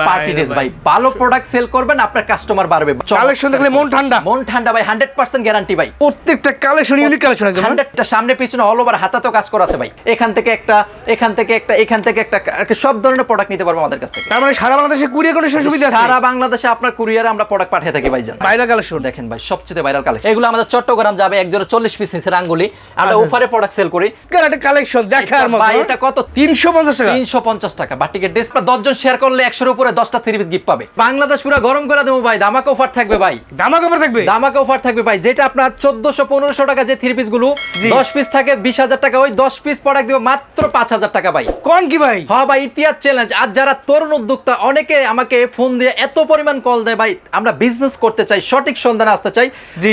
Party dress ভাই। ভালো product sell করবেন আপনার কাস্টমার বাড়বে। কালেকশন দেখলে মন ঠান্ডা। মন ঠান্ডা ভাই হান্ড্রেড পার্সেন্ট গ্যারান্টি ভাই। প্রত্যেকটা কালেকশন ইউনিক কালেকশন একদম হ্যাঁ? হান্ড্রেডটা সামনে পিছনে অল ওভার হাতাতেও কাজ করা আছে ভাই। এখান থেকে একটা এখান থেকে একটা এখান থেকে একটা সব ধরনের প্রোডাক্ট নিতে পারব আমাদের কাছ থেকে। তার মানে সারা বাংলাদেশে কুরিয়ার সুবিধা আছে? সারা বাংলাদেশে আপনার কুরিয়ারে আমরা প্রোডাক্ট পাঠিয়ে থাকি ভাই জান বাইরে কালেকশন দেখেন ভাই সবচেয়ে ভাইরাল কালেকশন এগুলো আমাদের চট্টগ্রাম যাবে একজোড়া চল্লিশ পিস নিচে আঙ্গুলি। আমরা। ওফারে প্রোডাক্ট সেল করি। একটা কালেকশন দেখার মতো। ভাই এটা কত? তিনশো পঞ্চাশ টাকা। তিনশো পঞ্চাশ টাকা। বাটিকের ড্রেস দশজন শেয়ার করলে একশোর উপরে দশটা থ্রি পিস গিফট পাবে। বাংলাদেশ পুরো গরম করে দেবো ভাই ধামাকা অফার থাকবে ভাই। দামা কবার থাকবে? ধামাকা অফার থাকবে ভাই যেটা আপনার চোদ্দশো পনেরোশো টাকা যে থ্রি পিসগুলো দশ পিস থাকে বিশ হাজার টাকা ওই দশ পিস প্রোডাক্ট দিব মাত্র পাঁচ হাজার টাকা ভাই। কোন কি ভাই? হ্যাঁ ভাই ইতিহাস চ্যালেঞ্জ আর যারা তরুণ উদ্যোক্তা অনেকে আমাকে ফোন দিয়ে এত পরিমাণ কল দেয় ভাই আমরা বিজনেস করতে চাই সঠিক সন্ধানে আসতে চাই।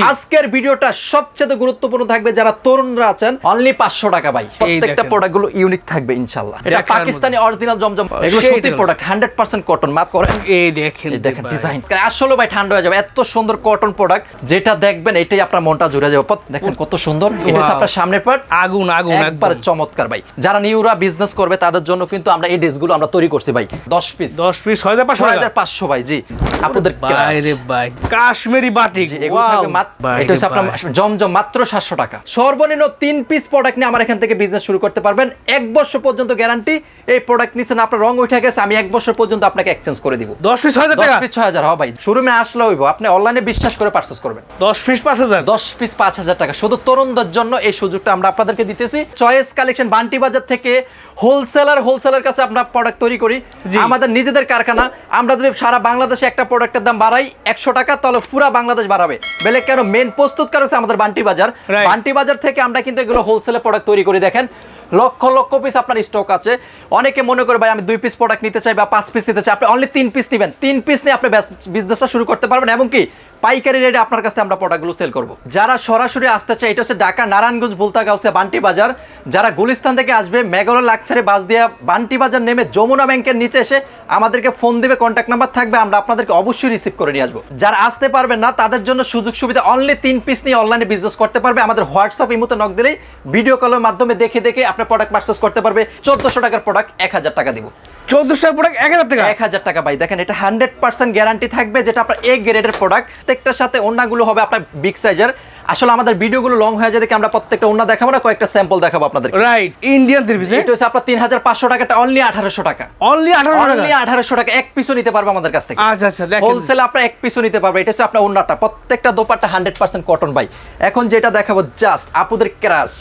আজকের ভিডিওটা সবচেয়ে গুরুত্বপূর্ণ থাকবে যারা তরুণরা আছেন অনলি পাঁচশো টাকা ভাই। প্রত্যেকটা প্রোডাক্টগুলো ইউনিক থাকবে ইনশাল্লাহ। এটা পাকিস্তানি অরিজিনাল জমজম এগুলো সত্যি প্রোডাক্ট হান্ড্রেড পার্সেন্ট কটন মাপ করেন। এই দেখেন এই দেখেন ডিজাইন আসলে ভাই ঠান্ডা হয়ে যাবে। এত সুন্দর কটন প্রোডাক্ট যেটা দেখবেন এটাই আপনার মনটা জুড়ে যাবে। দেখেন কত সুন্দর। এটা আপনার সামনের পার্ট আগুন আগুন একবার চমৎকার ভাই। যারা নিউরা বিজনেস করবে তাদের জন্য কিন্তু আমরা এই ড্রেসগুলো আমরা তৈরি করছি ভাই। দশ পিস দশ পিস ছয় হাজার পাঁচশো ছয় টাকা হাজার পাঁচশো ভাই জি। আপনাদের বাইরে ভাই কাশ্মীরি বাটিক জি, এগুলো থাকবে মাত্র- এটা হচ্ছে আপনার জমজম মাত্র সাতশো টাকা। সর্বনিম্ন তিন পিস প্রোডাক্ট নিয়ে আমার এখান থেকে বিজনেস শুরু করতে পারবেন। এক বছর পর্যন্ত গ্যারান্টি এই প্রোডাক্ট নিচ্ছেন আপনার রং উঠে গেছে আমি এক বছর পর্যন্ত আপনাকে এক্সচেঞ্জ করে দিব। দশ পিস হাজার টাকা? পিস ছয় হাজার হবে ভাই। শোরুমে আসলে হইব। আপনি অনলাইনে বিশ্বাস করে করবেন। দশ পিস পাঁচ হাজার? দশ পিস পাঁচ হাজার টাকা। শুধু তরুণদের জন্য এই সুযোগটা আমরা আপনাদেরকে দিতেছি। চয়েস কালেকশন বান্টি বাজার থেকে হোলসেলার হোলসেলার কাছে আমরা প্রোডাক্ট তৈরি করি। আমাদের নিজেদের কারখানা। আমরা যদি সারা বাংলাদেশে একটা প্রোডাক্টের দাম বাড়াই একশো টাকা তাহলে পুরা বাংলাদেশ বাড়াবে। বেলে কেন? মেন প্রস্তুতকারক হচ্ছে আমাদের বান্টি বাজার বান্টি বাজার থেকে আমরা কিন্তু এগুলো হোলসেলে প্রোডাক্ট তৈরি করি দেখেন। লক্ষ লক্ষ পিস আপনার স্টক আছে। অনেকে মনে করে, ভাই, আমি দুই পিস প্রোডাক্ট নিতে চাই বা পাঁচ পিস নিতে চাই। আপনি অনলি তিন পিস নেবেন। তিন পিস নিয়ে আপনি বিজনেসটা শুরু করতে পারবেন। এবং কি? পাইকারি রেটে আপনার কাছে আমরা প্রোডাক্টগুলো সেল করব। যারা সরাসরি আসতে চায়, এটা হচ্ছে ঢাকা, নারায়ণগঞ্জ বুলতা গাউসে বান্টি বাজার। যারা গুলিস্তান থেকে আসবে মেঘলা লাকছারে বাস দিয়া বান্টি বাজার নেমে যমুনা ব্যাংকের নিচে এসে আমাদেরকে ফোন দিবে কন্ট্যাক্ট নাম্বার থাকবে, আমরা আপনাদেরকে অবশ্যই রিসিভ করে নিয়ে আসব। যারা আসতে পারবেন না, তাদের জন্য সুযোগ সুবিধা অনলি তিন পিস নিয়ে অনলাইনে বিজনেস করতে পারবে। আমাদের হোয়াটসঅ্যাপ ইমুতে নক দিলেই ভিডিও কলের মাধ্যমে দেখে দেখে আপনার প্রোডাক্ট পারচেস করতে পারবে। চোদ্দশো টাকার প্রোডাক্ট এক হাজার টাকা দিব। চোদ্দশো প্রোডাক্ট এক হাজার টাকা। এক হাজার টাকা ভাই। দেখেন এটা হান্ড্রেড পার্সেন্ট গ্যারান্টি থাকবে যেটা আপনার এ গ্রেডের প্রোডাক্ট প্রত্যেকটার সাথে অন্যগুলো হবে আপনার বিগ সাইজের আসলে আমাদের ভিডিওগুলো লং হয়ে যায় দেখে আমরা প্রত্যেকটা দেখাবো না কয়েকটা স্যাম্পল দেখাবো আপনাদের রাইট ইন্ডিয়ান থ্রি পিস এটা হচ্ছে আপনার তিন হাজার পাঁচশো টাকাটা অনলি আঠারোশো টাকা। অনলি আঠারো টাকা? অনলি আঠারোশো টাকা এক পিসও নিতে পারবে আমাদের কাছ থেকে। আচ্ছা আচ্ছা দেখেন। হোলসেল আপনার এক পিসও নিতে পারবে এটা হচ্ছে আপনার অন্যটা প্রত্যেকটা দোপারটা হান্ড্রেড পার্সেন্ট কটন ভাই। এখন যেটা দেখাবো জাস্ট আপুদের ক্রাশ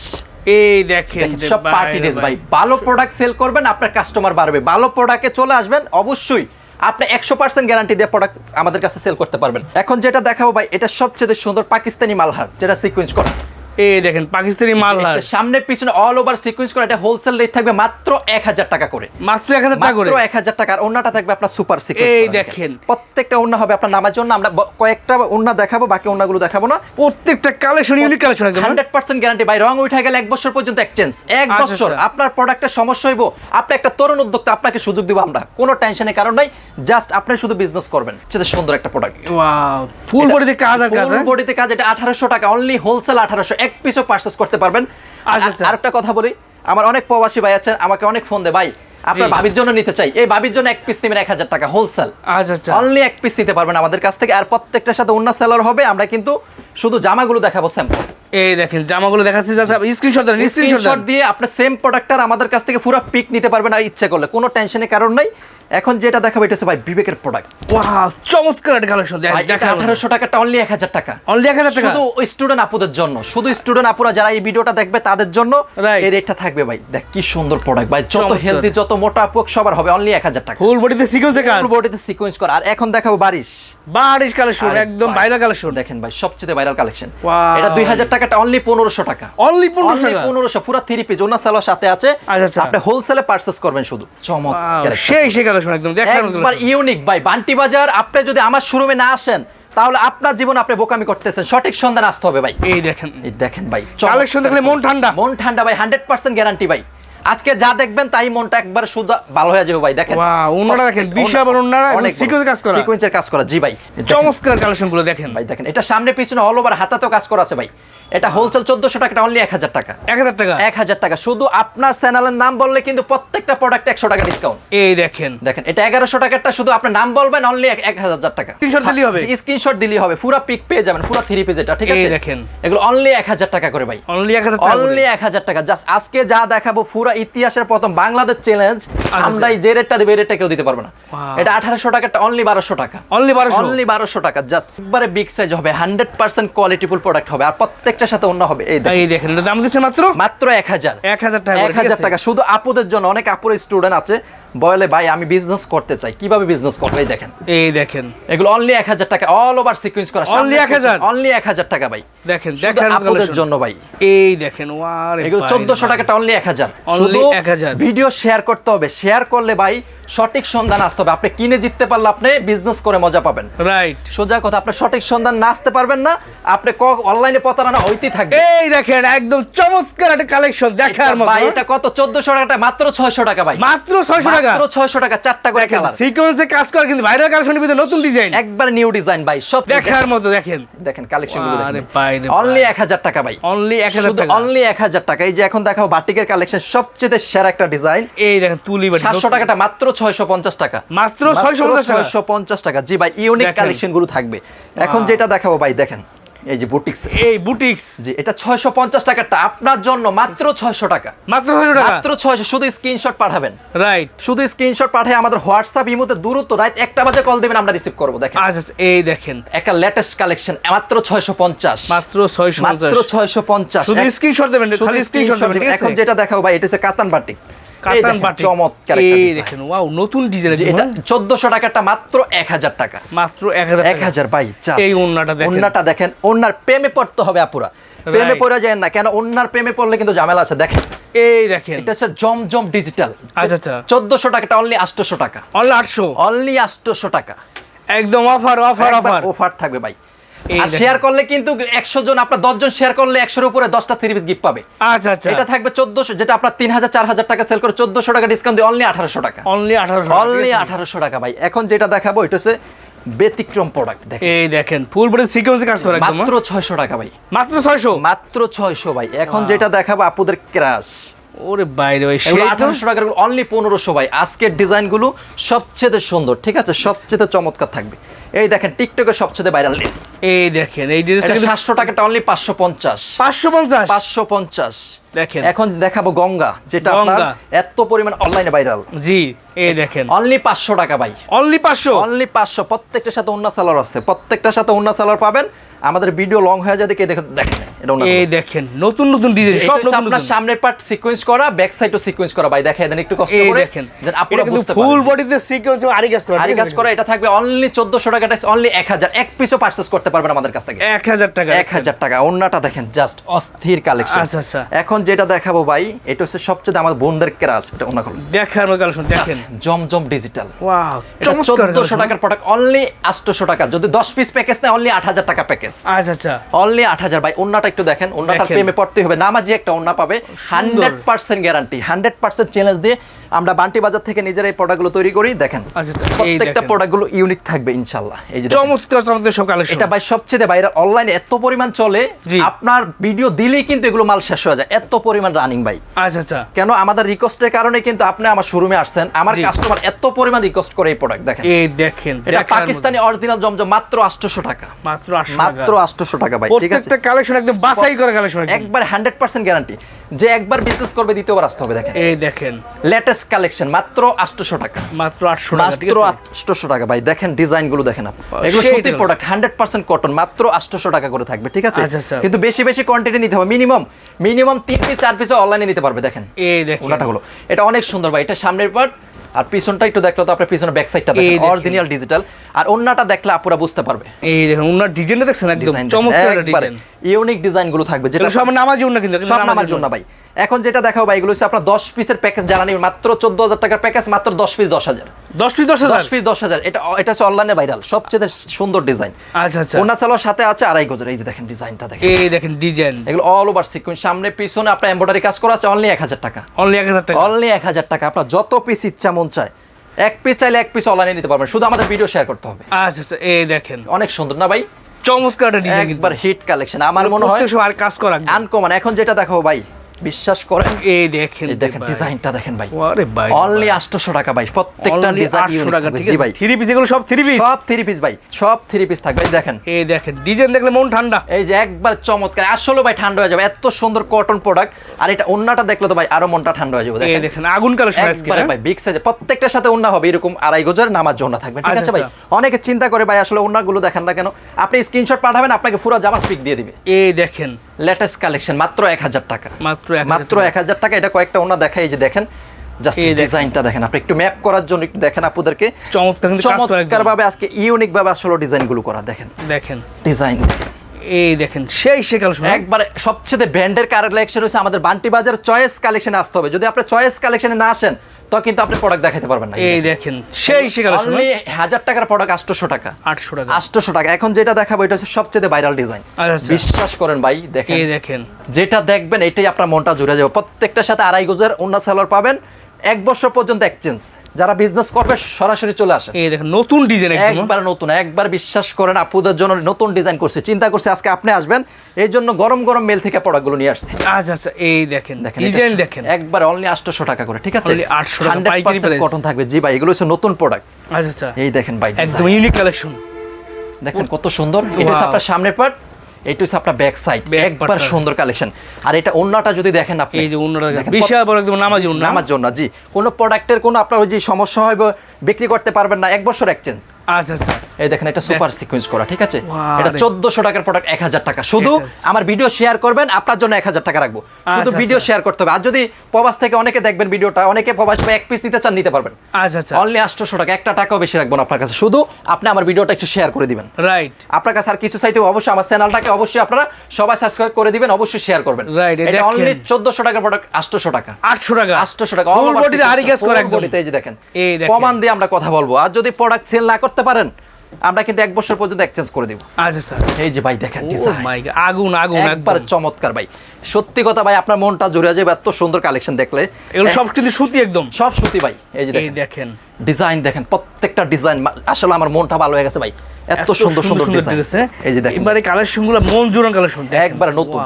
এই দেখেন সব পার্টি ড্রেস ভাই। ভালো প্রোডাক্ট সেল করবেন আপনার কাস্টমার বাড়বে। ভালো প্রোডাক্টে চলে আসবেন অবশ্যই আপনি একশো পার্সেন্ট গ্যারান্টি দিয়ে প্রোডাক্ট আমাদের কাছে সেল করতে পারবেন। এখন যেটা দেখাবো ভাই এটা সবচেয়ে সুন্দর পাকিস্তানি মালহার যেটা সিকুয়েন্স করা। এই দেখেন পাকিস্তানি এটা সামনে পিছনে অল ওভার সিকুয়েন্স করা এটা হোলসেল রেট থাকবে মাত্র টাকা করে। মাত্র টাকা করে? মাত্র টাকা আর থাকবে আপনার সুপার সিকুয়েন্স এই দেখেন। প্রত্যেকটা হবে আপনার নামার জন্য আমরা কয়েকটা দেখাবো বাকি দেখাবো না। প্রত্যেকটা কালেকশন ইউনিক কালেকশন একদম হ্যাঁ? হান্ড্রেড পার্সেন্ট গ্যারান্টি ভাই রং উঠে গেলে এক বছর পর্যন্ত এক্সচেঞ্জ এক আচ্ছা, বছর আচ্ছা। আপনার প্রোডাক্টের সমস্যা হইব আপনি একটা তরুণ উদ্যোক্তা আপনাকে সুযোগ দিব আমরা। কোনো টেনশনের কারণ নাই জাস্ট আপনি শুধু বিজনেস করবেন। সেটা সুন্দর একটা প্রোডাক্ট ওয়াও ফুল বডিতে কাজ আর কাজ ফুল হ্যাঁ? বডিতে কাজ এটা আঠারোশো টাকা অনলি হোলসেল আঠারোশো। এক পিসও পার্চেস করতে পারবেন। আচ্ছা, আচ্ছা। আর একটা কথা বলি আমার অনেক প্রবাসী ভাই আছেন আমাকে অনেক ফোন দে ভাই আপনার ভাবির জন্য নিতে চাই। এই ভাবির জন্য এক পিস নেবেন এক হাজার টাকা হোলসেল আচ্ছা আচ্ছা। অনলি এক পিস নিতে পারবেন আমাদের কাছ থেকে। আর প্রত্যেকটার সাথে অন্য সেলার হবে আমরা কিন্তু শুধু জামাগুলো দেখাবো স্যাম্পল এই দেখেন জামাগুলো দেখাচ্ছি জাস্ট স্ক্রিনশট দেন স্ক্রিনশট দিয়ে আপনার সেম প্রোডাক্টটার আমাদের কাছ থেকে পুরো পিক নিতে পারবেন আর ইচ্ছে করলে। কোনো টেনশনের কারণ নাই। এখন যেটা দেখাবো এটা হচ্ছে ভাই বিবেকের প্রোডাক্ট ওয়াও চমৎকার একটা কালেকশন দেখা আঠারোশো টাকাটা অনলি এক হাজার টাকা। অনলি এক হাজার টাকা? শুধু স্টুডেন্ট আপুদের জন্য শুধু স্টুডেন্ট আপুরা যারা এই ভিডিওটা দেখবে তাদের জন্য এই রেটটা থাকবে ভাই। দেখ কি সুন্দর প্রোডাক্ট ভাই। যত হেলদি যত মোটা আপু হোক, সবার হবে অনলি এক হাজার টাকা। ফুল বডিতে সিকোয়েন্সে কাজ। বডিতে সিকোয়েন্স করা। আর এখন দেখাবো বারিশ। বারিশ কালেকশন একদম ভাই। ভাইরাল কালেকশন দেখেন ভাই সবচেয়ে ভাইরাল কালেকশন. এটা দুই হাজার টাকাটা অনলি পনেরোশো টাকা। অনলি পনেরোশো টাকা? পনেরোশো পুরো থ্রি পিস ওনার সালোয়ার সাথে আছে। আচ্ছা, আচ্ছা। আপনি হোলসেলে পার্চেস করবেন শুধু। চমৎকার সেই সেই কালেকশন একদম একবার ইউনিক। ভাই বান্টি বাজার আপনি যদি আমার শোরুমে না আসেন তাহলে আপনার জীবন আপনি বোকামি করতেছেন। সঠিক সন্ধান আসতে হবে ভাই। এই দেখেন। এই দেখেন ভাই কালেকশন দেখলে মন ঠান্ডা। মন ঠান্ডা ভাই হান্ড্রেড পার্সেন্ট গ্যারান্টি ভাই। আজকে যা দেখবেন তাই মনটা একবার শুধু ভালো হয়ে যাবে ভাই দেখেন। Wow, ওনারা দেখেন, বিশাল ওনারা sequence কাজ করা। সিকোয়েন্সের কাজ করা। জি ভাই চমৎকার কালেকশনগুলো দেখেন। ভাই দেখেন এটা সামনে পিছনে অল ওভার হাতাতেও কাজ করা আছে ভাই। এটা হোলসেল চোদ্দশো টাকা অনলি এক হাজার টাকা। এক হাজার টাকা? এক হাজার টাকা। শুধু আপনার চ্যানেলের নাম বললে কিন্তু প্রত্যেকটা প্রোডাক্ট একশো টাকা ডিসকাউন্ট এই দেখেন। দেখেন এটা এগারোশো টাকারটা শুধু আপনার নাম বলবেন অনলি এক হাজার টাকা। Screenshot দিলেই হবে? স্ক্রিনশট দিলেই হবে। পুরো পিক পেয়ে যাবেন পুরো থ্রি পেজ এটা ঠিক আছে? দেখেন। এগুলো অনলি এক হাজার টাকা করে ভাই। অনলি এক হাজার টাকা অনলি এক হাজার টাকা। জাস্ট আজকে যা দেখাবো পুরো ইতিহাসের প্রথম বাংলাদেশ চ্যালেঞ্জ আমরা এই যে রেটটা দেবো এই রেটটা কেউ দিতে পারবে না। এটা আঠারোশো টাকাটা অনলি বারোশো টাকা। অনলি বারোশো? অনলি বারোশো টাকা। জাস্ট একবারে বিগ সাইজ হবে হান্ড্রেড পার্সেন্ট কোয়ালিটিফুল প্রোডাক্ট হবে। আর প্রত্যেকটার সাথে অন্য হবে। এই দেখেন। এই দেখেন দাম দিচ্ছে মাত্র? মাত্র এক হাজার। এক হাজার টাকা এক হাজার টাকা। শুধু আপুদের জন্য অনেক আপুর স্টুডেন্ট আছে। বলে ভাই আমি বিজনেস করতে চাই। কীভাবে বিজনেস করবে? দেখেন। এই দেখেন। এগুলো অনলি এক হাজার টাকা অল ওভার সিকুয়েন্স করা। Only 1000? অনলি এক হাজার টাকা ভাই। দেখেন দেখেন আপুদের জন্য ভাই। এই দেখেন ওয়ারে এগুলো ভাই চোদ্দশো রে টাকাটা অনলি এক হাজার। Only শুধু 1000 ভিডিও শেয়ার করতে হবে। শেয়ার করলে ভাই সঠিক সন্ধান আসতে হবে। আপনি কিনে জিততে পারলে আপনি বিজনেস করে মজা পাবেন। রাইট সোজা কথা আপনি সঠিক সন্ধান না আসতে পারবেন না। আপনি অনলাইনে প্রতারণা হইতেই থাকবে। এই দেখেন একদম চমৎকার একটা কালেকশন দেখার মতো। ভাই এটা কত? চোদ্দশো টাকা মাত্র ছয়শো টাকা ভাই। মাত্র ছয়শো টাকা? মাত্র ছয়শো টাকা চারটা করে কালার সিকোয়েন্সে কাজ করে কিন্তু ভাইরাল কালেকশনের ভিতরে নতুন ডিজাইন একবার নিউ ডিজাইন ভাই সব দেখার মতো দেখেন। দেখেন কালেকশনগুলো দেখেন। অনলি ভাই। এক হাজার টাকা ভাই। অনলি টাকা। অনলি এই যে এখন দেখাবো বাটিকের কালেকশন সবচেয়ে সেরা একটা ডিজাইন এই দেখেন তুলি বাটি সাতশো টাকাটা মাত্র ছয়শো পঞ্চাশ টাকা। মাত্র ছয়শো পঞ্চাশ টাকা। ছয়শো পঞ্চাশ টাকা। জি ভাই ইউনিক কালেকশনগুলো থাকবে। এখন যেটা দেখাবো ভাই দেখেন। এই যে বুটিক্স। এই বুটিক্স। জি এটা ছয়শো পঞ্চাশ টাকাটা আপনার জন্য মাত্র ছয়শো টাকা। মাত্র ছয়শো টাকা? মাত্র ছয়শো শুধু স্ক্রিনশট পাঠাবেন। রাইট শুধু স্ক্রিনশট পাঠিয়ে আমাদের হোয়াটসঅ্যাপ ইমোতে দূরত্ব রাইট একটা বাজে কল দেবেন আমরা রিসিভ করব দেখেন। আচ্ছা আচ্ছা, এই দেখেন। একটা লেটেস্ট কালেকশন মাত্র ছয়শো পঞ্চাশ। মাত্র ছয়শো মাত্র ছয়শো পঞ্চাশ। শুধু স্ক্রিনশট দেবেন খালি স্ক্রিনশট দেবেন এখন যেটা দেখাবো ভাই এটা হচ্ছে কাতান বাটিক কাতান বাটি। চমৎকার এই দেখেন ওয়াও নতুন ডিজাইন এটা চোদ্দশো টাকাটা মাত্র এক হাজার টাকা। মাত্র এক হাজার ভাই এই ওন্নাটা দেখেন। ওন্নাটা দেখেন ওন্নার প্রেমে পড়তে হবে আপুরা। প্রেমে. পড়ে যায় না কেন ওন্নার প্রেমে পড়লে কিন্তু ঝামেলা আছে দেখেন। এই দেখেন। এটা হচ্ছে জমজম ডিজিটাল আচ্ছা, আচ্ছা। চোদ্দশো টাকাটা অনলি টাকা। অনলি টাকা। একদম অফার অফার অফার অফার থাকবে ভাই। আর। শেয়ার করলে কিন্তু একশো জন আপনার দশ জন শেয়ার করলে উপরে দশটা থ্রি পিস গিফট পাবে। আচ্ছা আচ্ছা। এটা থাকবে যেটা আপনার তিন হাজার চার হাজার টাকা সেল করে টাকা ডিসকাউন্ট দিয়ে অনলি আঠারোশো টাকা। অনলি আঠারোশো অনলি আঠারোশো টাকা ভাই। এখন যেটা দেখাবো এটা হচ্ছে ব্যতিক্রম প্রোডাক্ট দেখেন। এই দেখেন ফুল বডি সিকোয়েন্সে কাজ করে একদম মাত্র ছয়শো টাকা ভাই। মাত্র ছয়শো? মাত্র ছয়শো ভাই। এখন যেটা দেখাবো আপুদের ক্রাশ ওরে বাইরে ভাই। আঠারোশো টাকার অনলি পনেরোশো ভাই। আজকের ডিজাইনগুলো সবচেয়ে সুন্দর ঠিক আছে? সবচেয়ে চমৎকার থাকবে। এই দেখেন টিকটকের সবচেয়ে ভাইরাল লিস এই দেখেন এই ড্রেসটা কিন্তু সাতশো টাকাটা অনলি পাঁচশো পঞ্চাশ। পাঁচশো পঞ্চাশ? পাঁচশো পঞ্চাশ। দেখেন। এখন দেখাবো গঙ্গা যেটা আপনার এত পরিমাণ অনলাইনে ভাইরাল জি এই দেখেন। অনলি পাঁচশো টাকা ভাই। অনলি পাঁচশো? অনলি পাঁচশো। প্রত্যেকটার সাথে অন্য সালোয়ার আছে। প্রত্যেকটার সাথে অন্য সালোয়ার পাবেন। আমাদের ভিডিও লং হয়ে যায় দেখে দেখে দেখেন। এই দেখেন নতুন নতুন ডিজাইন সব নতুন আপনার সামনের পার্ট সিকোয়েন্স করা ব্যাক সাইডও সিকোয়েন্স করা ভাই দেখেন দেন একটু কষ্ট করে দেখেন। যেন আপনারা বুঝতে ফুল বডিতে সিকোয়েন্স আরি কাজ করে আর কাজ করা এটা থাকবে অনলি 1400 টাকা ট্যাক্স অনলি 1000 এক পিসও পারচেজ করতে পারবেন আমাদের কাছ থেকে। এক হাজার টাকা 1000 টাকা অন্যটা দেখেন জাস্ট অস্থির কালেকশন আচ্ছা, আচ্ছা। এখন যেটা দেখাবো ভাই এটা হচ্ছে সবচেয়ে আমার বোনদের ক্রাশ এটা অন্য করুন দেখার মতো কালেকশন দেখেন। জমজম ডিজিটাল ওয়াও এটা 1400 টাকার প্রোডাক্ট অনলি 800 টাকা। যদি 10 পিস প্যাকেজ নেয় অনলি 8000 টাকা প্যাকেজ আচ্ছা আচ্ছা। অনলি 8000 ভাই ওন্নাটা একটু দেখেন। ওন্নাটার প্রেমে পড়তে হবে। নামাজি একটা ওন্না পাবে 100% গ্যারান্টি 100% চ্যালেঞ্জ দিয়ে আমরা বান্টি বাজার থেকে নিজেরা এই প্রোডাক্টগুলো তৈরি করি। দেখেন এই প্রত্যেকটা প্রোডাক্টগুলো ইউনিক থাকবে ইনশাআল্লাহ এই যে চমৎকার চমৎকার সব কালেকশন এটা ভাই সবচেয়ে বাইরে অনলাইনে এত পরিমাণ চলে আপনার ভিডিও দিলেই কিন্তু এগুলো মাল শেষ হয়ে যায়। এত পরিমাণ রানিং ভাই। আচ্ছা আচ্ছা। কেন? আমাদের রিকোয়েস্টের কারণে কিন্তু আপনি আমার শোরুমে আসছেন। আমার কাস্টমার এত পরিমাণ রিকোয়েস্ট করে এই প্রোডাক্ট দেখেন। এই দেখেন এটা পাকিস্তানি অরিজিনাল জমজম মাত্র 800 টাকা। মাত্র আটশো মাত্র টাকা 800 টাকা ভাই ঠিক আছে? প্রত্যেকটা কালেকশন একদম বাছাই করা কালেকশন একবার 100% গ্যারান্টি যে একবার বিজনেস করবে দ্বিতীয়বার আসতে হবে দেখেন। এই দেখেন। লেটেস্ট কালেকশন মাত্র 800 টাকা। মাত্র টাকা মাত্র আছে? 800 টাকা ভাই দেখেন ডিজাইনগুলো দেখেন আপনি। এগুলো প্রোডাক্ট 100% কটন মাত্র 800 টাকা করে থাকবে ঠিক আছে? আচ্ছা, আচ্ছা। কিন্তু বেশি বেশি কোয়ান্টিটি নিতে হবে মিনিমাম মিনিমাম 3 পিস 4 পিস অনলাইনে নিতে পারবে দেখেন। এই দেখেন। ওনাটা হলো এটা অনেক সুন্দর ভাই এটা সামনের পার্ট আর পিছনটা একটু দেখলে তো আপনার পিছনের ব্যাক সাইডটা দেখেন। অরিজিনাল ডিজিটাল আর অন্যটা দেখলে আপুরা বুঝতে পারবে। এই দেখেন ওনার ডিজাইনটা দেখছেন? একদম চমৎকার ডিজাইন ইউনিক ডিজাইনগুলো থাকবে যেটা সব নামাজি উন্না কিন্তু সব নামার জন্য ভাই। এখন যেটা দেখাও ভাই এগুলো হচ্ছে আপনার দশ পিসের প্যাকেজ জানা নেই মাত্র চোদ্দ হাজার টাকার প্যাকেজ মাত্র দশ পিস দশ হাজার। দশ পিস দশ হাজার? দশ পিস দশ হাজার। এটা এটা হচ্ছে অনলাইনে ভাইরাল সবচেয়ে সুন্দর ডিজাইন আচ্ছা আচ্ছা। ওনা চালোর সাথে আছে আড়াই গজের এই যে দেখেন ডিজাইনটা দেখেন। এই দেখেন ডিজাইন এগুলো অল ওভার সিকুয়েন্স সামনে পিছনে আপনার এমব্রয়ডারি কাজ করা আছে অনলি এক হাজার টাকা। অনলি এক হাজার টাকা। অনলি এক হাজার টাকা। আপনার যত পিস ইচ্ছা মন চায় এক পিস চাইলে এক পিস অনলাইনে নিতে পারবেন। শুধু আমাদের ভিডিও শেয়ার করতে হবে। আচ্ছা আচ্ছা এই দেখেন। অনেক সুন্দর না ভাই? চমৎকার একটা ডিজাইন একবার হিট কালেকশন আমার মনে হয় আর কাজ করা। আনকমন এখন যেটা দেখো ভাই বিশ্বাস করেন? এই দেখেন এই দেখেন ডিজাইনটা দেখেন ভাই। আরে ভাই অনলি 800 টাকা ভাই প্রত্যেকটা ডিজাইন 800 টাকা ঠিক আছে। ভাই। থ্রি পিস এগুলো সব থ্রি পিস সব থ্রি পিস ভাই সব থ্রি পিস থাকবে। এই দেখেন। এই দেখেন ডিজাইন দেখলে মন ঠান্ডা। এই যে একবার চমৎকার আসলে ভাই ঠান্ডা হয়ে যাবে। এত সুন্দর কটন প্রোডাক্ট আর এটা ওন্নাটা দেখলে তো ভাই আরও মনটা ঠান্ডা হয়ে যাবে। এই দেখেন। দেখেন আগুন কালেকশন আজকে হ্যাঁ? ভাই বিগ সাইজে প্রত্যেকটার সাথে ওন্না হবে এরকম আড়াই গজের নামার জন্য থাকবে। ঠিক আচ্ছা, আছে ভাই? আচ্ছা। অনেকে চিন্তা করে ভাই আসলে ওন্নাগুলো দেখেন না কেন? আপনি স্ক্রিনশট পাঠাবেন আপনাকে পুরো জামা পিক দিয়ে দিবে। এই দেখেন। লেটেস্ট কালেকশন মাত্র এক হাজার টাকা। মাত্র মাত্র এক হাজার টাকা। এটা কয়েকটা ওনা দেখাই এই যে দেখেন জাস্ট ডিজাইনটা দেখেন আপনি। একটু ম্যাপ করার জন্য একটু দেখেন আপুদেরকে। চমৎকার কিন্তু কাজ করা চমৎকার ভাবে আজকে ইউনিক ভাবে আসলে করা দেখেন। দেখেন। ডিজাইন। এই দেখেন সেই সে কালেকশন একবারে সবচেয়ে ব্র্যান্ডের কালেকশন হচ্ছে আমাদের বান্টি বাজার চয়েস কালেকশনে আসতে হবে। যদি আপনার চয়েস কালেকশনে না আসেন তো কিন্তু আপনি প্রোডাক্ট দেখাতে পারবেন না এই দেখেন সেই সে আসলে। Only হাজার টাকার প্রোডাক্ট আটশোশো টাকা। আটশো টাকা। আটশোশো টাকা। এখন যেটা দেখাবো এটা হচ্ছে সবচেয়ে ভাইরাল ডিজাইন আচ্ছা, আচ্ছা। বিশ্বাস করেন ভাই দেখেন। এই দেখেন। যেটা দেখবেন এটাই আপনার মনটা জুড়ে যাবে। প্রত্যেকটার সাথে আড়াই গজের অন্য সেলার পাবেন। এক বছর পর্যন্ত এক্সচেঞ্জ যারা বিজনেস করবে সরাসরি চলে আসে। এই দেখেন নতুন ডিজাইন হ্যাঁ? একবার নতুন একবার বিশ্বাস করেন আপুদের জন্য নতুন ডিজাইন করছি। চিন্তা করছি আজকে আপনি আসবেন এই জন্য গরম গরম মেল থেকে প্রোডাক্টগুলো নিয়ে আসছি। আচ্ছা আচ্ছা এই দেখেন দেখেন ডিজাইন দেখেন। একবার অনলি আটশোশো টাকা করে ঠিক আছে? Only 800 টাকা, পাইকারি। কটন থাকবে। জি ভাই এগুলো হচ্ছে নতুন প্রোডাক্ট আচ্ছা আচ্ছা। এই দেখেন ভাই একদম ইউনিক কালেকশন দেখেন কত সুন্দর? এটা আপনার সামনের পার্ট এটা হচ্ছে আপনার ব্যাক সাইড একবার সুন্দর কালেকশন আর এটা অন্যটা যদি দেখেন আপনি এই যে অন্যরা দেখেন, বিশাল বড় একদম নামাজি জি। কোনো প্রোডাক্টের কোনো আপনার ওই যে সমস্যা হয় বিক্রি করতে পারবেন না এক বছর এক্সচেঞ্জ আচ্ছা আচ্ছা। এই দেখেন এটা সুপার সিকোয়েন্স করা ঠিক আছে? এটা চোদ্দশো টাকার প্রোডাক্ট এক হাজার টাকা। শুধু আমার ভিডিও শেয়ার করবেন আপনার জন্য এক হাজার টাকা রাখব। শুধু আচ্ছা, ভিডিও আচ্ছা। শেয়ার করতে হবে। আর যদি প্রবাস থেকে অনেকে দেখবেন ভিডিওটা অনেকে প্রবাস এক পিস নিতে চান নিতে পারবেন। আচ্ছা আচ্ছা। অনলি আটশোশো টাকা একটা টাকাও বেশি রাখব না আপনার কাছে। শুধু আপনি আমার ভিডিওটা একটু শেয়ার করে দিবেন। রাইট আপনার কাছে আর কিছু চাইতে অবশ্যই আমার চ্যানেলটাকে অবশ্যই আপনারা সবাই সাবস্ক্রাইব করে দিবেন অবশ্যই শেয়ার করবেন। এই এটা অনলি চোদ্দশো টাকার প্রোডাক্ট আটশোশো টাকা। আটশো টাকা। আটশোশো টাকা। ফুল বডিতে আরি কাজ করা একদম। এই যে দেখেন। এই দেখেন। প্রমাণ দিয়ে আমরা কথা বলব। আর যদি প্রোডাক্ট সেল না করতে পারেন আমরা কিন্তু এক বছর পর্যন্ত এক্সচেঞ্জ করে দিব। আচ্ছা স্যার। এই যে ভাই দেখেন গড আগুন আগুন একবার চমৎকার ভাই। সত্যি কথা ভাই আপনার মনটা জুড়ে যাবে এত সুন্দর কালেকশন দেখলে। এগুলো সব কিন্তু সুতি একদম। সব সুতি ভাই এই যে দেখেন। ডিজাইন দেখেন প্রত্যেকটা ডিজাইন আসলে আমার মনটা ভালো হয়ে গেছে ভাই। এত সুন্দর সুন্দর ডিজাইন এই যে দেখেন। এবারে কালেকশনগুলো মন জুড়ান কালেকশন একবার নতুন।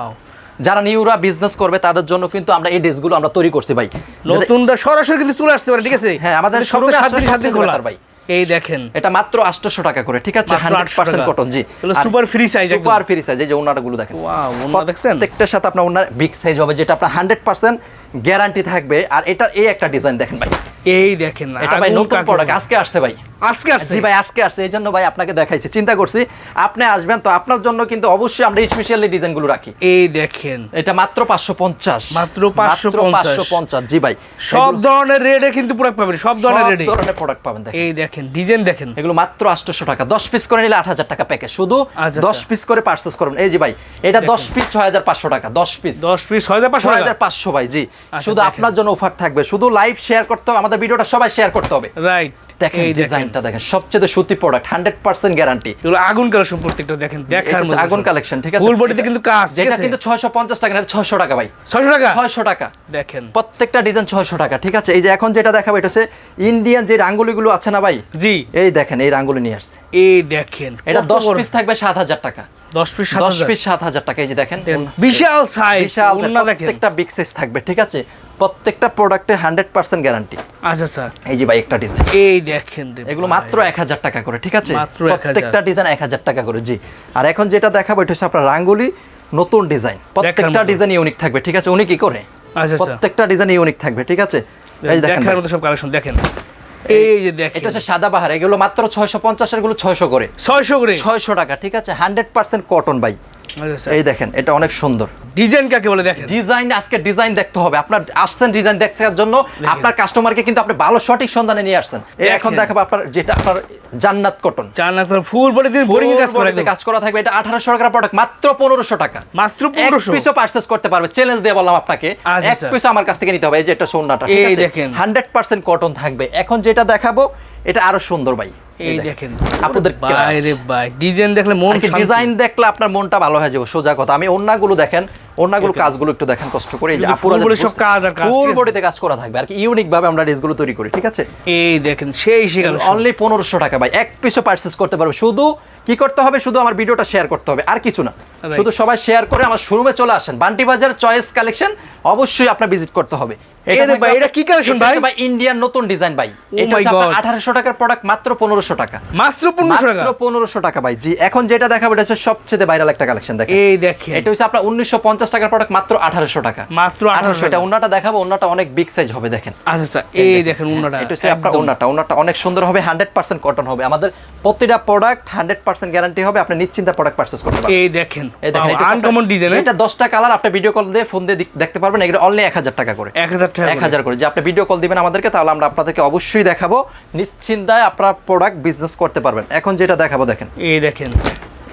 যারা নিউরা বিজনেস করবে তাদের জন্য কিন্তু আমরা এই ড্রেসগুলো আমরা তৈরি করছি ভাই। নতুনটা সরাসরি কিন্তু চলে আসতে পারে ঠিক আছে? হ্যাঁ, আমাদের সপ্তাহে সাত দিন সাত দিন খোলা। ভাই। এই দেখেন। এটা মাত্র 800 টাকা করে ঠিক আছে? 100% কটন জি। Super free size. Super free size এই যে ওনাটা গুলো দেখেন। ওয়াও ওনা দেখছেন? প্রত্যেকটার সাথে আপনার ওনার বিগ সাইজ হবে যেটা আপনার 100% গ্যারান্টি থাকবে। আর এটা এই একটা ডিজাইন দেখেন ভাই। এই দেখেন না এটা ভাই নতুন প্রোডাক্ট আজকে আসছে ভাই। আজকে আসছে? ভাই আজকে আসছে। এই জন্য ভাই আপনাকে দেখাইছি চিন্তা করছি। আপনি আসবেন তো আপনার জন্য কিন্তু অবশ্যই আমরা স্পেশালি ডিজাইনগুলো রাখি। এই দেখেন। এটা মাত্র পাঁচশো পঞ্চাশ। মাত্র 550 পাঁচশো পঞ্চাশ। জি ভাই সব ধরনের রেডে কিন্তু প্রোডাক্ট পাবেন সব ধরনের রেডে। সব ধরনের প্রোডাক্ট পাবেন দেখেন। এই দেখেন ডিজাইন দেখেন। এগুলো মাত্র আটশোশো টাকা। দশ পিস করে নিলে আট হাজার টাকা প্যাকেজ শুধু আচ্ছা, দশ আচ্ছা। পিস করে পার্সেস করবেন। এই যে ভাই এটা দশ পিস ছয় হাজার পাঁচশো টাকা দশ পিস দশ পিস ছয় হাজার পাঁচশো ছয় টাকা হাজার পাঁচশো ভাই জি। আচ্ছা, শুধু আপনার জন্য অফার থাকবে শুধু লাইভ শেয়ার করতে হবে আমাদের ভিডিওটা সবাই শেয়ার করতে হবে। রাইট দেখেন এই ডিজাইনটা দেখেন সবচেয়ে সুতি প্রোডাক্ট হান্ড্রেড পার্সেন্ট গ্যারান্টি এগুলো আগুন কালেকশন প্রত্যেকটা দেখেন দেখার মতো আগুন কালেকশন ঠিক আছে? ফুল বডিতে কিন্তু কাজ যেটা কিন্তু ছয়শো পঞ্চাশ টাকা না ছয়শো টাকা ভাই। ছয়শো টাকা? ছয়শো টাকা। দেখেন। প্রত্যেকটা ডিজাইন ছয়শো টাকা ঠিক আছে? এই যে এখন যেটা দেখাবো এটা হচ্ছে ইন্ডিয়ান যে রাঙ্গুলিগুলো আছে না ভাই? জি। এই দেখেন এই রাঙ্গুলি নিয়ে আসছে। এই দেখেন এটা কত দশ বড়। পিস থাকবে সাত হাজার টাকা। দশ পিস সাত দশ হাজার। পিস সাত হাজার টাকা এই যে দেখেন বিশাল সাইজ বিশাল প্রত্যেকটা বিগ সাইজ থাকবে ঠিক আছে? প্রত্যেকটা প্রোডাক্টে হান্ড্রেড পার্সেন্ট গ্যারান্টি আচ্ছা এই যে ভাই একটা ডিজাইন এই দেখেন এগুলো মাত্র এক হাজার টাকা করে ঠিক আছে? প্রত্যেকটা ডিজাইন এক হাজার টাকা করে জি। আর এখন যেটা দেখাবো এটা হচ্ছে আপনার রাঙ্গুলি নতুন ডিজাইন প্রত্যেকটা ডিজাইন ইউনিক থাকবে ঠিক আছে? উনি কি করে? আচ্ছা আচ্ছা। প্রত্যেকটা ডিজাইন ইউনিক থাকবে ঠিক আছে? এই দেখেন সব কালেকশন দেখেন। এই যে দেখেন। এটা হচ্ছে সাদা বাহার এগুলো মাত্র ছয়শো পঞ্চাশেরগুলো ছয়শো করে। ছয়শো করে। ছয়শো টাকা ঠিক আছে? হান্ড্রেড পার্সেন্ট কটন ভাই। এই দেখেন এটা অনেক সুন্দর। ডিজাইন কাকে বলে দেখেন? ডিজাইন আজকে ডিজাইন দেখতে হবে। আপনার আসছেন ডিজাইন দেখার জন্য আপনার কাস্টমারকে কিন্তু আপনি ভালো সঠিক সন্ধানে নিয়ে আসছেন। এখন দেখাবো আপনার যেটা আপনার জান্নাত কটন না ফুল বডি দিয়ে বোরিং কাজ করে কাজ করা থাকবে। এটা আঠারোশো টাকার প্রোডাক্ট মাত্র পনেরোশো টাকা। মাত্র এক পনেরোশো। পিসও পারচেস করতে পারবে। চ্যালেঞ্জ দিয়ে বললাম আপনাকে। আচ্ছা, এক আচ্ছা। পিস আমার কাছ থেকে নিতে হবে। এই যে এটা সোনাটা দেখেন। হান্ড্রেড পার্সেন্ট কটন থাকবে। এখন যেটা দেখাবো এটা আরও সুন্দর ভাই। এই দেখেন। আপনাদের বাইরে বাই ডিজাইন দেখলে মন ডিজাইন দেখলে আপনার মনটা ভালো হয়ে যাবে সোজা কথা। আমি অন্যগুলো দেখেন ওন্নাগুলো কাজগুলো একটু দেখেন কষ্ট করে যে আপুরা সব কাজ আর কাজ, ফুল বডিতে কাজ করা থাকবে। আর কি ইউনিক ভাবে আমরা ড্রেসগুলো তৈরি করি ঠিক আছে? এই দেখেন সেই শিকার অনলি পনেরোশো টাকা ভাই এক পিসও পারচেস করতে পারবে। শুধু কি করতে হবে? শুধু আমার ভিডিওটা শেয়ার করতে হবে আর কিছু না। শুধু সবাই শেয়ার করে আমার শোরুমে চলে আসেন। বান্টি বাজার চয়েস কালেকশন অবশ্যই আপনার ভিজিট করতে হবে। ভাই, এটা কি collection ভাই? ভাই ইন্ডিয়ান নতুন ডিজাইন ভাই। Oh এটা my হচ্ছে আপনার God. আঠারোশো টাকার প্রোডাক্ট মাত্র পনেরোশো টাকা। মাত্র পনেরোশো টাকা? মাত্র পনেরোশো টাকা ভাই। জি এখন যেটা দেখাবো এটা হচ্ছে সবচেয়ে ভাইরাল একটা কালেকশন দেখেন। এই দেখেন। এটা হচ্ছে আপনার উনিশশো পঞ্চাশ টাকার প্রোডাক্ট মাত্র আঠারোশো টাকা। মাত্র 1800 এটা ওনাটা দেখাবো ওনাটা অনেক বিগ সাইজ হবে দেখেন। আচ্ছা আচ্ছা এই দেখেন। এটা হচ্ছে আপনার ওনাটা ওনাটা অনেক সুন্দর হবে হান্ড্রেড পার্সেন্ট কটন হবে। আমাদের প্রতিটা প্রোডাক্ট হান্ড্রেড পার্সেন্ট গ্যারান্টি হবে আপনি নিশ্চিন্তে প্রোডাক্ট পারচেস করতে পারবেন। এই দেখেন এই দেখেন আনকমন ডিজাইন এটা দশটা কালার আপনি ভিডিও কল দিয়ে ফোন দিয়ে দেখতে পারবেন এগুলো অনলি এক হাজার টাকা করে। এক হাজার টাকা এক হাজার করে। যে আপনি ভিডিও কল দিবেন আমাদেরকে তাহলে আমরা আপনাদেরকে অবশ্যই দেখাবো নিশ্চিন্তায় আপনার প্রোডাক্ট বিজনেস করতে পারবেন। এখন যেটা দেখাবো দেখেন। এই দেখেন।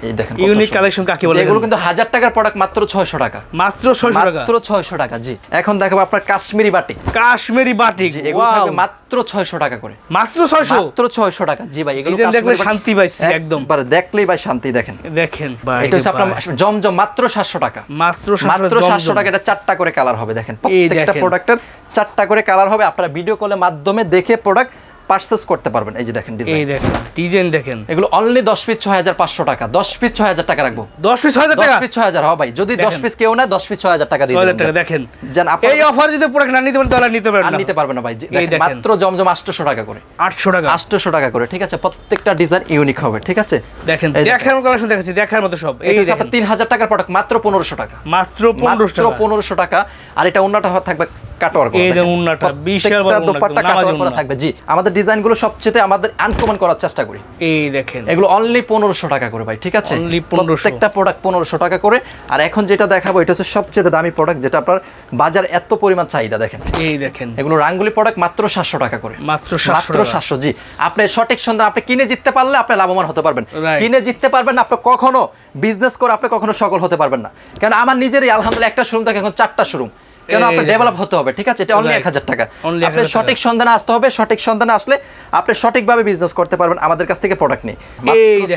এই দেখেন Unique collection কাকে বলে এগুলো কিন্তু হাজার টাকার প্রোডাক্ট মাত্র ছয়শো টাকা। মাত্র ছয়শো টাকা? মাত্র ছয়শো টাকা জি। এখন দেখাবো আপনার কাশ্মীরি বাটি কাশ্মীরি বাটিক এগুলো থাকবে মাত্র ছয়শো টাকা করে। মাত্র ছয়শো? মাত্র ছয়শো টাকা জি ভাই এগুলো দেখলে শান্তি পাইছি একদম। দেখলেই ভাই শান্তি দেখেন। দেখেন এটা হচ্ছে আপনার জমজম মাত্র সাতশো টাকা। মাত্র মাত্র সাতশো টাকা এটা চারটা করে কালার হবে দেখেন। প্রত্যেকটা প্রোডাক্টের চারটা করে কালার হবে। আপনারা ভিডিও কলের মাধ্যমে দেখে প্রোডাক্ট পারচেস করতে পারবেন। এই যে দেখেন এই ডিজাইন দেখেন ডিজাইন দেখেন। এগুলো অনলি দশ পিস ছয় হাজার পাঁচশো টাকা। দশ পিস ছয় হাজার টাকা রাখব। দশ পিস ছয় হাজার দশ টাকা? পিস ছয় হাজার হবে ভাই। যদি দশ দেখেন। পিস কেউ না দশ পিস ছয় হাজার টাকা দিয়ে টাকা দেখেন। যেন আপনার এই অফার যদি প্রোডাক্ট না নিতে পারেন তাহলে নিতে আর না। নিতে পারবে না ভাই। দেখেন। মাত্র জমজম আটশোশো টাকা করে। আটশো টাকা। আটশোশো টাকা করে ঠিক আছে? প্রত্যেকটা ডিজাইন ইউনিক হবে ঠিক আছে? দেখেন এই। দেখার মতো কালেকশন দেখাচ্ছি দেখার মতো সব। এই এই তিন হাজার টাকার প্রোডাক্ট মাত্র পনেরোশো টাকা। মাত্র পনেরোশো মাত্র টাকা পনেরোশো টাকা। আর এটা অন্যটা থাকবে কাটোয়ার করা, এই যে দেখেন। বিশাল বড় দোপাট্টা একদম করা থাকবে। জি আমাদের ডিজাইনগুলো সবচেয়ে আমাদের আনকমন করার চেষ্টা করি। এই দেখেন। এগুলো অনলি পনেরোশো টাকা করে ভাই ঠিক আছে? প্রত্যেকটা প্রোডাক্ট পনেরোশো টাকা করে। আর এখন যেটা দেখাবো এটা হচ্ছে সবচেয়ে দামি প্রোডাক্ট যেটা আপনার বাজার এত পরিমাণ চাহিদা দেখেন। এই দেখেন। এগুলো রাঙ্গুলি প্রোডাক্ট মাত্র সাতশো টাকা করে। মাত্র 700 মাত্র টাকা। সাতশো জি। আপনি সঠিক সন্ধান আপনি কিনে জিততে পারলে আপনি লাভবান হতে পারবেন। কিনে জিততে পারবেন না আপনি কখনো বিজনেস করে আপনি কখনো সকল হতে পারবেন না। কারণ আমার নিজেরই আলহামদুলিল্লাহ একটা শোরুম থেকে এখন চারটা শোরুম কেন আপনি ডেভেলপ হতে হবে ঠিক আছে? এটা অনলি. এক হাজার টাকা। আপনি সঠিক সন্ধানে আসতে হবে সঠিক সন্ধানে আসলে আপনি সঠিকভাবে বিজনেস করতে পারবেন। আমাদের কাছ থেকে প্রোডাক্ট নেই।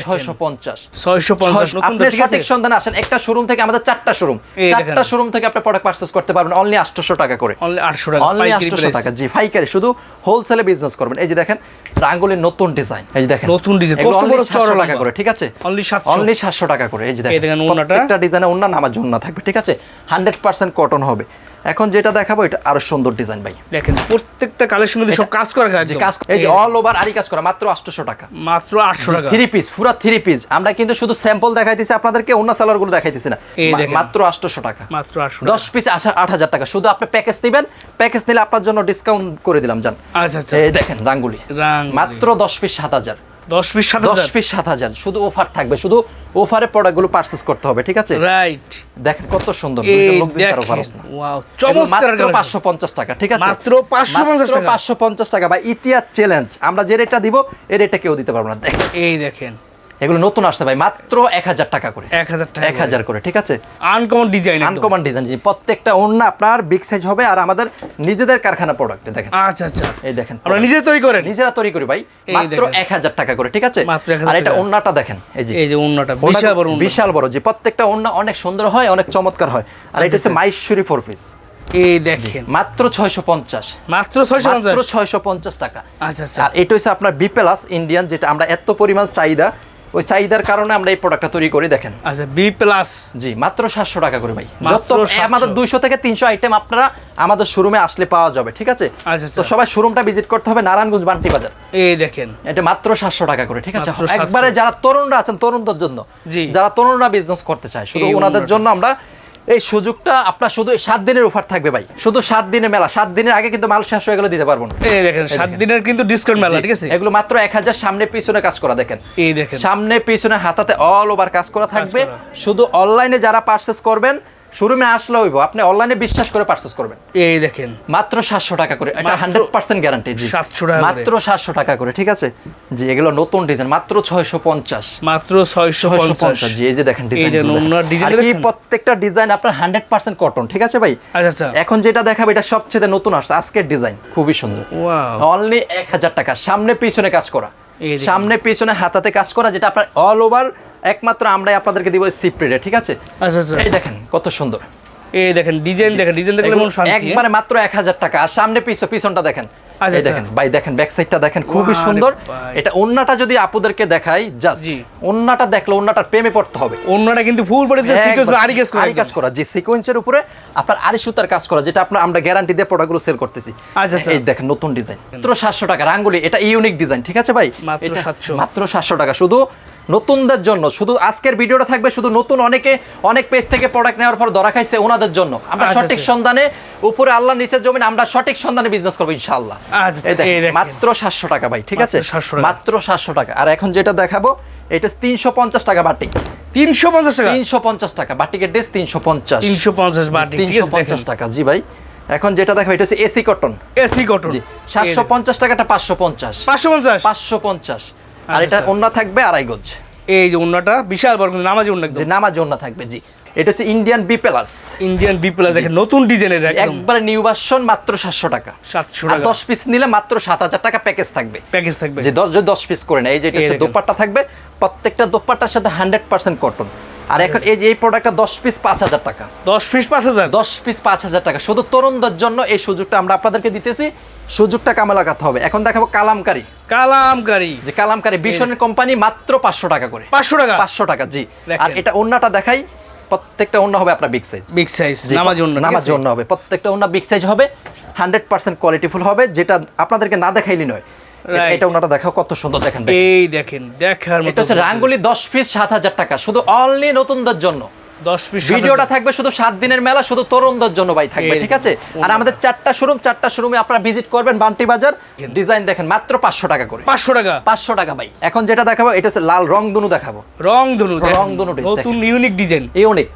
ছয়শো পঞ্চাশ। ছয়শো পঞ্চাশ আপনি সঠিক সন্ধানে আসেন। একটা শোরুম থেকে আমাদের চারটা শোরুম চারটা শোরুম থেকে আপনি প্রোডাক্ট পারচেস করতে পারবেন। অনলি আটশোশো টাকা করে। অনলি আটশো টাকা অনলি আটশোশো টাকা। জি ফাইকারি শুধু হোলসেলে বিজনেস করবেন। এই যে দেখেন রাঙ্গুলির নতুন ডিজাইন এই যে দেখেন নতুন এগুলো কত বড় 700 চওড়া টাকা করে ঠিক আছে? Only 700 অনলি সাতশো টাকা করে এই যে দেখেন। প্রত্যেকটা ডিজাইনে ওন্না নামার জন্য থাকবে ঠিক আছে? হান্ড্রেড পার্সেন্ট কটন হবে। এখন যেটা দেখাবো এটা আরও সুন্দর ডিজাইন ভাই। দেখেন প্রত্যেকটা কালেকশন কিন্তু সব কাজ করা যে কাজ এই যে অল ওভার আরি কাজ করা মাত্র আটশোশো টাকা। মাত্র আটশো টাকা। থ্রি পিস পুরো থ্রি পিস আমরা কিন্তু শুধু স্যাম্পল দেখাইতেছি আপনাদেরকে অন্য সালোয়ারগুলো দেখাইতেছি না। মাত্র আটশোশো টাকা। মাত্র আটশো দশ পিস আসা আট হাজার টাকা। শুধু আপনি প্যাকেজ নেবেন প্যাকেজ নিলে আপনার জন্য ডিসকাউন্ট করে দিলাম জান। আচ্ছা আচ্ছা। এই দেখেন রাঙ্গুলি। মাত্র দশ পিস সাত হাজার। দশ পিস সাত দশ পিস সাত হাজার। শুধু অফার থাকবে। শুধু অফারে প্রোডাক্টগুলো পার্সেস করতে হবে ঠিক আছে? রাইট দেখেন কত সুন্দর। লোক দিতে ওয়াও চমৎকার মাত্র পঞ্চাশ টাকা ঠিক আছে? মাত্র 550 টাকা। পাঁচশো পঞ্চাশ টাকা। বা ইতিহাস চ্যালেঞ্জ আমরা যে রেটটা দিব এই রেটটা কেউ দিতে পারব না। দেখেন। এই দেখেন। এগুলো নতুন আসছে ভাই মাত্র এক হাজার টাকা করে। এক হাজার টাকা এক হাজার করে ঠিক আছে? আনকমন ডিজাইন আনকমন ডিজাইন প্রত্যেকটা অন্য আপনার বিগ সাইজ হবে আর আমাদের নিজেদের কারখানা প্রোডাক্ট দেখেন। আচ্ছা আচ্ছা। এই দেখেন আমরা নিজে তৈরি করেন। নিজেরা তৈরি করি ভাই মাত্র এক হাজার টাকা করে ঠিক আছে? আর এটা। ওন্নাটা দেখেন এই যে। এই যে অন্যটা বিশাল বড়। বিশাল বড় যে প্রত্যেকটা ওন্না অনেক সুন্দর হয় অনেক চমৎকার হয়। আর এটা হচ্ছে মাইশ্বরী ফোর পিস এই দেখেন। মাত্র ছয়শো পঞ্চাশ। মাত্র ছয়শো মাত্র পঞ্চাশ ছয়শো পঞ্চাশ টাকা। আচ্ছা আচ্ছা। আর এটা হচ্ছে আপনার বি প্লাস ইন্ডিয়ান যেটা আমরা এত পরিমাণ চাহিদা ওই চাহিদার কারণে আমরা এই প্রোডাক্টটা তৈরি করি দেখেন। আচ্ছা বি প্লাস জি মাত্র সাতশো টাকা করে ভাই। যত আমাদের দুইশো থেকে তিনশো আইটেম আপনারা আমাদের শোরুমে আসলে পাওয়া যাবে ঠিক আছে? আচ্ছা, তো আচ্ছা। সবাই শোরুমটা ভিজিট করতে হবে নারায়ণগঞ্জ বান্টি বাজার। এই দেখেন। এটা মাত্র সাতশো টাকা করে ঠিক আছে? একবারে যারা তরুণরা আছেন তরুণদের জন্য যারা তরুণরা বিজনেস করতে চায় শুধু ওনাদের জন্য আমরা এই সুযোগটা আপনার শুধু সাত দিনের অফার থাকবে ভাই। শুধু সাত দিনের মেলা সাত দিনের আগে কিন্তু মাল শেষ হয়ে গেলে দিতে পারব না। এই দেখেন সাত দিনের কিন্তু ডিসকাউন্ট মেলা ঠিক আছে? এগুলো মাত্র এক হাজার সামনে পিছনে কাজ করা দেখেন। এই দেখেন। সামনে পিছনে হাতাতে অল ওভার কাজ করা থাকবে। শুধু অনলাইনে যারা পার্সেস করবেন শোরুমে আসলে হইব আপনি অনলাইনে বিশ্বাস করে পারচেস করবেন। এই দেখেন। মাত্র সাতশো টাকা করে এটা মাত্র হান্ড্রেড পার্সেন্ট গ্যারান্টি জি। 700 টাকা মাত্র সাতশো টাকা করে ঠিক আছে? জি এগুলো নতুন ডিজাইন মাত্র ছয়শো পঞ্চাশ। মাত্র ছয়শো ছয়শো পঞ্চাশ পঞ্চাশ জি এই যে দেখেন ডিজাইন design আর কি প্রত্যেকটা ডিজাইন আপনার হান্ড্রেড পার্সেন্ট কটন ঠিক আছে ভাই? আচ্ছা আচ্ছা। এখন যেটা দেখাবো এটা সবচেয়ে নতুন আসছে আজকের ডিজাইন খুবই সুন্দর। ওয়াও অনলি এক হাজার টাকা সামনে পিছনে কাজ করা। এই। সামনে পিছনে হাতাতে কাজ করা যেটা আপনার অল ওভার একমাত্র আমরাই আপনাদেরকে দিব সিপ রেটে ঠিক আছে? আচ্ছা আচ্ছা। এই দেখেন কত সুন্দর। এই দেখেন ডিজাইন দেখেন ডিজাইন দেখলে মন শান্তি? একবারে মাত্র এক হাজার টাকা আর সামনে পিছনে পিছনটা দেখেন। আচ্ছা, এই আচ্ছা। দেখেন ভাই দেখেন ব্যাক সাইডটা দেখেন খুবই সুন্দর। এটা ওন্নাটা যদি আপুদেরকে দেখাই জাস্ট ওন্নাটা দেখলে ওন্নাটার প্রেমে পড়তে হবে। অন্যটা কিন্তু ফুল বডিতে সিকোয়েন্স আরি কাজ করে আরি কাজ করা যে সিকোয়েন্সের উপরে আপনার আরি সুতার কাজ করা যেটা আপনার আমরা গ্যারান্টি দিয়ে প্রোডাক্টগুলো সেল করতেছি। আচ্ছা, আচ্ছা। এই দেখেন নতুন ডিজাইন মাত্র সাতশো টাকা রাঙ্গুলি এটা ইউনিক ডিজাইন ঠিক আছে ভাই? মাত্র এটা 700 মাত্র সাতশো টাকা শুধু নতুনদের জন্য। শুধু আজকের ভিডিওটা থাকবে শুধু নতুন অনেকে অনেক পেজ থেকে প্রোডাক্ট নেওয়ার পর ধরা খাইছে ওনাদের জন্য। আমরা আচ্ছা, সঠিক আচ্ছা। সন্ধানে উপরে আল্লাহ নিচের জমিন আমরা সঠিক সন্ধানে বিজনেস করব ইনশাআল্লাহ। আচ্ছা। মাত্র সাতশো টাকা ভাই ঠিক আছে? মাত্র 700 টাকা। মাত্র সাতশো টাকা। আর এখন যেটা দেখাবো এটা তিনশো পঞ্চাশ টাকা বাটিক। তিনশো পঞ্চাশ টাকা? তিনশো পঞ্চাশ টাকা বাটিকের ড্রেস তিনশো পঞ্চাশ। তিনশো পঞ্চাশ বাটি তিনশো পঞ্চাশ টাকা জি ভাই। এখন যেটা দেখো এটা হচ্ছে এসি কটন এসি কটন জি সাতশো পঞ্চাশ টাকাটা পাঁচশো পঞ্চাশ। পাঁচশো পঞ্চাশ? পাঁচশো পঞ্চাশ। আর আচ্ছা, এটা আচ্ছা। অন্য থাকবে আড়াই গজ। এই যে অন্যটা বিশাল বড় কিন্তু নামাজি অন্য যে নামাজ অন্য থাকবে জি। এটা হচ্ছে Indian B plus Indian B plus দেখেন নতুন ডিজাইনের একদম। একবারে নিউ ভার্সন মাত্র সাতশো টাকা। সাতশো আর টাকা। দশ পিস নিলে মাত্র সাত হাজার টাকা প্যাকেজ থাকবে। প্যাকেজ থাকবে। যে দশ যদি দশ পিস করে না এই যে এটা হচ্ছে দোপাট্টা থাকবে প্রত্যেকটা দোপাট্টার সাথে হান্ড্রেড পার্সেন্ট কটন আর এখন এই যে এই প্রোডাক্টটা দশ পিস পাঁচ হাজার টাকা। দশ পিস পাঁচ হাজার? দশ পিস পাঁচ হাজার টাকা। শুধু তরুণদের জন্য এই সুযোগটা আমরা আপনাদেরকে দিতেছি। সুযোগটা কামে লাগাতে হবে। এখন দেখাবো কালামকারি। কালামকারি। যে কালামকারি ভীষণের কোম্পানি মাত্র পাঁচশো টাকা করে। পাঁচশো টাকা? পাঁচশো টাকা জি। আর এটা অন্যটা দেখাই প্রত্যেকটা অন্য হবে আপনার বিগ সাইজ বিগ সাইজ নামাজি অন্য নামাজ অন্য হবে। প্রত্যেকটা অন্য বিগ সাইজ হবে হান্ড্রেড পার্সেন্ট কোয়ালিটিফুল হবে যেটা আপনাদেরকে না দেখাইলি নয়। এটা ওনাটা দেখাও কত সুন্দর দেখেন। এই দেখেন দেখার মতো এটা হচ্ছে রাঙ্গুলি দশ পিস সাত হাজার টাকা। শুধু অনলি নতুনদের জন্য। ভিডিওটা থাকবে শুধু সাত দিনের মেলা শুধু তরুণদের জন্য ভাই থাকবে ঠিক আছে? আর আমাদের চারটা শোরুম চারটা শোরুমে আপনারা ভিজিট করবেন বান্টি বাজার। ডিজাইন দেখেন মাত্র পাঁচশো টাকা করে। পাঁচশো টাকা? পাঁচশো টাকা ভাই। এখন যেটা দেখাবো এটা হচ্ছে লাল রং দুনু দেখাবো। রং ধনু রং রংধনু নতুন ইউনিক ডিজাইন ইউনিক।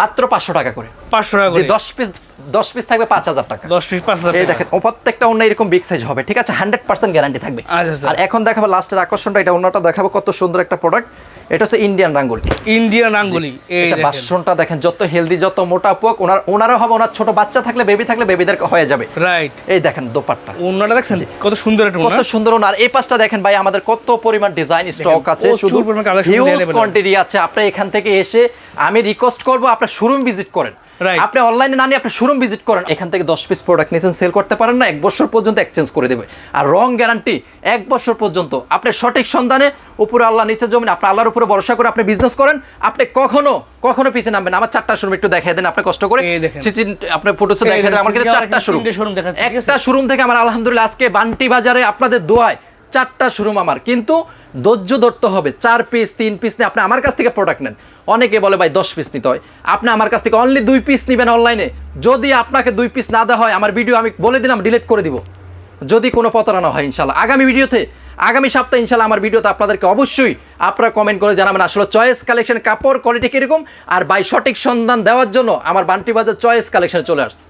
মাত্র পাঁচশো টাকা করে। পাঁচশো টাকা দশ পিস দশ পিস থাকবে পাঁচ হাজার টাকা। দশ পিস পাঁচ হাজার এই দেখেন ও প্রত্যেকটা অন্য এরকম বিগ সাইজ হবে ঠিক আছে? হান্ড্রেড পার্সেন্ট গ্যারান্টি থাকবে। আচ্ছা, আচ্ছা। আর এখন দেখাবো লাস্টের আকর্ষণটা এটা অন্যটা দেখাবো কত সুন্দর একটা প্রোডাক্ট এটা হচ্ছে ইন্ডিয়ান রাঙ্গুলি ইন্ডিয়ান আঙ্গুলি এই এটা বাসনটা দেখেন যত হেলদি যত মোটা পোক ওনার ওনারও হবে ওনার ছোট বাচ্চা থাকলে বেবি থাকলে বেবিদের হয়ে যাবে। রাইট এই দেখেন দোপাট্টা। ওনাটা দেখছেন কত সুন্দর একটা কত সুন্দর ওনার এই পাশটা দেখেন ভাই আমাদের কত পরিমাণ ডিজাইন স্টক আছে। শুধু হিউজ কোয়ান্টিটি আছে। আপনি এখান থেকে এসে আমি রিকোয়েস্ট করব আপনার শোরুম ভিজিট করেন. আপনি অনলাইনে না নিয়ে আপনি শোরুম ভিজিট করেন এখান থেকে দশ পিস প্রোডাক্ট নিয়েছেন সেল করতে পারেন না এক বছর পর্যন্ত এক্সচেঞ্জ করে দেবে। আর রং গ্যারান্টি এক বছর পর্যন্ত। আপনি সঠিক সন্ধানে উপরে আল্লাহ নিচে জমিন আপনি আল্লাহর উপরে ভরসা করে আপনি বিজনেস করেন আপনি কখনো কখনো পিছিয়ে নামবেন আমার চারটা শোরুম একটু দেখাই দেন আপনি কষ্ট করে। আপনি এই দেখাই দেন আমার কাছে চারটা শোরুম? একটা শোরুম থেকে আমার আলহামদুলিল্লাহ আজকে বান্টি বাজারে আপনাদের দোয়ায় চারটা শোরুম আমার। কিন্তু ধৈর্য ধরতে হবে। চার পিস তিন পিস নিয়ে আপনি আমার কাছ থেকে প্রোডাক্ট নেন। অনেকে বলে, ভাই, দশ পিস নিতে হয়। আপনি আমার কাছ থেকে অনলি দুই পিস নেবেন অনলাইনে যদি আপনাকে দুই পিস না দেওয়া হয়, আমার ভিডিও আমি বলে দিলাম ডিলিট করে দিব। যদি কোনো প্রতারণা হয় ইনশাল্লাহ আগামী ভিডিওতে আগামী সপ্তাহে ইনশাল্লাহ আমার ভিডিওতে আপনাদেরকে অবশ্যই আপনারা কমেন্ট করে জানাবেন, আসলে চয়েস কালেকশন কাপড় কোয়ালিটি কীরকম? আর বাই সঠিক সন্ধান দেওয়ার জন্য আমার বান্টি বাজার চয়েস কালেকশনে চলে আসছে।